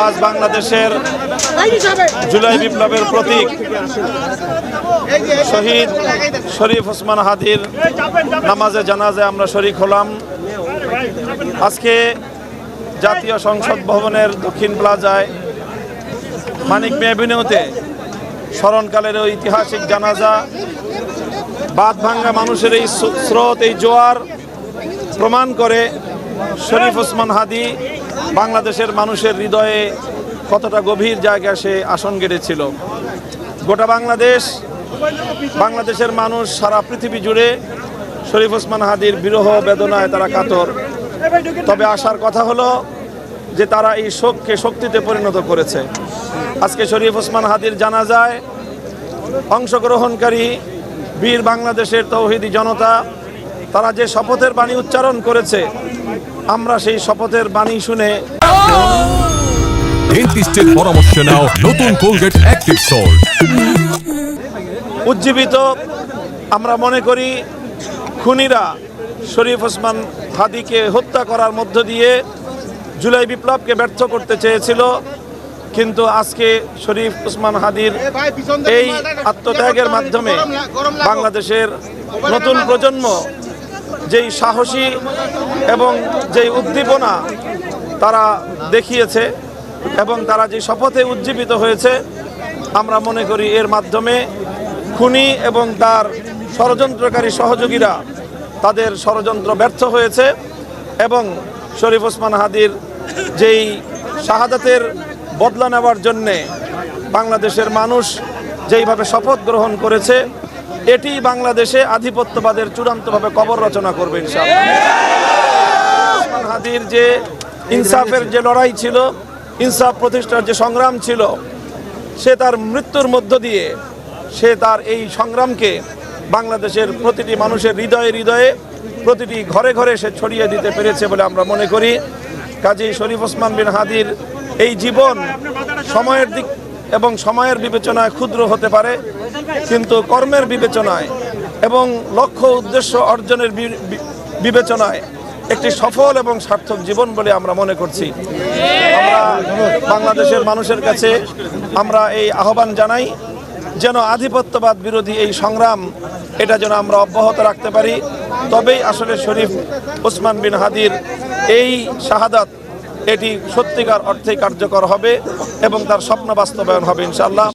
আজ বাংলাদেশের জুলাই বিপ্লবের প্রতীক শহীদ শরীফ ওসমান হাদির নামাজে জানাজে আমরা শরিক হলাম। আজকে জাতীয় সংসদ ভবনের দক্ষিণ প্লাজায় মানিক মেভিনিউতে স্মরণকালের ওই ঐতিহাসিক জানাজা বাদ ভাঙ্গা মানুষের এই স্রোত, এই জোয়ার প্রমাণ করে শরীফ ওসমান হাদি বাংলাদেশের মানুষের হৃদয়ে কতটা গভীর জায়গায় সে আসন গেড়েছিল। গোটা বাংলাদেশ, বাংলাদেশের মানুষ সারা পৃথিবী জুড়ে শরীফ ওসমান হাদির বিরহ বেদনায় তারা কাতর। তবে আসার কথা হলো যে তারা এই শোককে শক্তিতে পরিণত করেছে। আজকে শরীফ ওসমান হাদির জানা যায় অংশগ্রহণকারী বীর বাংলাদেশের তৌহিদি জনতা, তারা যে শপথের বাণী উচ্চারণ করেছে আমরা সেই শপথের বাণী শুনে ডেন্টিস্টের পরামর্শ নাও নতুন কোলগেট অ্যাক্টিভ সল্ট উজ্জীবিত আমরা মনে করি খুনিরা শরীফ ওসমান হাদিকে হত্যা করার মধ্য দিয়ে জুলাই বিপ্লবকে ব্যর্থ করতে চেয়েছিল কিন্তু আজকে শরীফ ওসমান হাদির এই আত্মত্যাগের মাধ্যমে বাংলাদেশের নতুন প্রজন্ম যেই সাহসী এবং যেই উদ্দীপনা তারা দেখিয়েছে এবং তারা যে শপথে উজ্জীবিত হয়েছে, আমরা মনে করি এর মাধ্যমে খুনি এবং তার ষড়যন্ত্রকারী সহযোগীরা তাদের ষড়যন্ত্র ব্যর্থ হয়েছে এবং শরীফ ওসমান হাদির যেই শাহাদাতের বদলা নেওয়ার জন্যে বাংলাদেশের মানুষ যেইভাবে শপথ গ্রহণ করেছে এটি বাংলাদেশে আধিপত্যবাদের চূড়ান্তভাবে কবর রচনা করবে হাদির যে ইনসাফের যে লড়াই ছিল, ইনসাফ প্রতিষ্ঠার যে সংগ্রাম ছিল, সে তার মৃত্যুর মধ্য দিয়ে সে তার এই সংগ্রামকে বাংলাদেশের প্রতিটি মানুষের হৃদয়ে হৃদয়ে, প্রতিটি ঘরে ঘরে সে ছড়িয়ে দিতে পেরেছে বলে আমরা মনে করি। কাজী শরীফ ওসমান বিন হাদির এই জীবন সময়ের দিক এবং সময়ের বিবেচনায় ক্ষুদ্র হতে পারে, কিন্তু কর্মের বিবেচনায় এবং লক্ষ্য উদ্দেশ্য অর্জনের বিবেচনায় একটি সফল এবং সার্থক জীবন বলে আমরা মনে করছি। আমরা বাংলাদেশের মানুষের কাছে আমরা এই আহ্বান জানাই যেন আধিপত্যবাদ বিরোধী এই সংগ্রাম, এটা যেন আমরা অব্যাহত রাখতে পারি। তবেই আসলে শরীফ ওসমান বিন হাদির এই শাহাদাত এটি সত্যিকার অর্থে কার্যকর হবে এবং তার স্বপ্ন বাস্তবায়ন হবে ইনশাআল্লাহ।